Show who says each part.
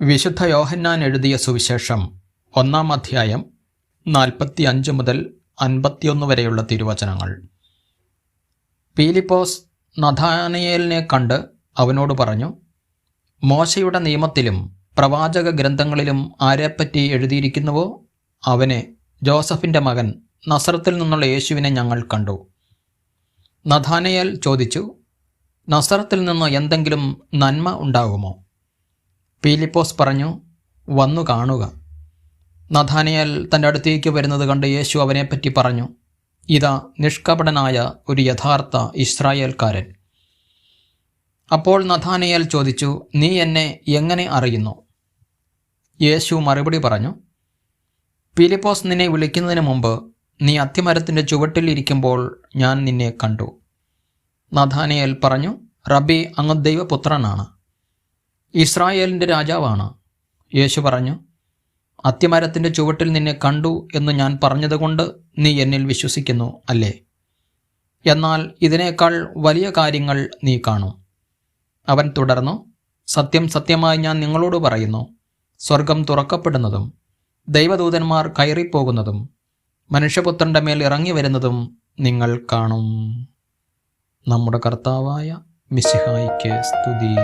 Speaker 1: വിശുദ്ധ യോഹന്നാൻ എഴുതിയ സുവിശേഷം ഒന്നാം അധ്യായം നാൽപ്പത്തി അഞ്ച് മുതൽ അൻപത്തിയൊന്ന് വരെയുള്ള തിരുവചനങ്ങൾ. പീലിപ്പോസ് നഥാനയേലിനെ കണ്ട് അവനോട് പറഞ്ഞു മോശയുടെ നിയമത്തിലും പ്രവാചക ഗ്രന്ഥങ്ങളിലും ആരെപ്പറ്റി എഴുതിയിരിക്കുന്നുവോ? അവനെ ജോസഫിന്റെ മകൻ നസറത്തിൽ നിന്നുള്ള യേശുവിനെ ഞങ്ങൾ കണ്ടു. നഥാനയേൽ ചോദിച്ചു നസറത്തിൽ നിന്ന് എന്തെങ്കിലും നന്മ ഉണ്ടാകുമോ? പീലിപ്പോസ് പറഞ്ഞു വന്നു കാണുക. നഥാനിയൽ തന്റെ അടുത്തേക്ക് വരുന്നത് കണ്ട് യേശു അവനെപ്പറ്റി പറഞ്ഞു ഇതാ നിഷ്കപടനായ ഒരു യഥാർത്ഥ ഇസ്രായേൽക്കാരൻ. അപ്പോൾ നഥാനിയൽ ചോദിച്ചു നീ എന്നെ എങ്ങനെ അറിയുന്നു? യേശു മറുപടി പറഞ്ഞു പീലിപ്പോസ് നിന്നെ വിളിക്കുന്നതിന് മുമ്പ് നീ അത്തിമരത്തിന്റെ ചുവട്ടിൽ ഇരിക്കുമ്പോൾ ഞാൻ നിന്നെ കണ്ടു. നഥാനിയൽ പറഞ്ഞു റബി അങ്ങ് ദൈവപുത്രനാണ്. ഇസ്രായേലിന്റെ രാജാവാണ്. യേശു പറഞ്ഞു അത്തിമരത്തിന്റെ ചുവട്ടിൽ നിന്നെ കണ്ടു എന്ന് ഞാൻ പറഞ്ഞതുകൊണ്ട് നീ എന്നിൽ വിശ്വസിക്കുന്നു അല്ലേ? എന്നാൽ ഇതിനേക്കാൾ വലിയ കാര്യങ്ങൾ നീ കാണും. അവൻ തുടർന്നു സത്യം സത്യമായി ഞാൻ നിങ്ങളോട് പറയുന്നു. സ്വർഗം തുറക്കപ്പെടുന്നതും ദൈവദൂതന്മാർ കയറിപ്പോകുന്നതും മനുഷ്യപുത്രന്റെ മേൽ ഇറങ്ങി വരുന്നതും നിങ്ങൾ കാണും. നമ്മുടെ കർത്താവായ മിസിഹായിക്ക് സ്തുതി.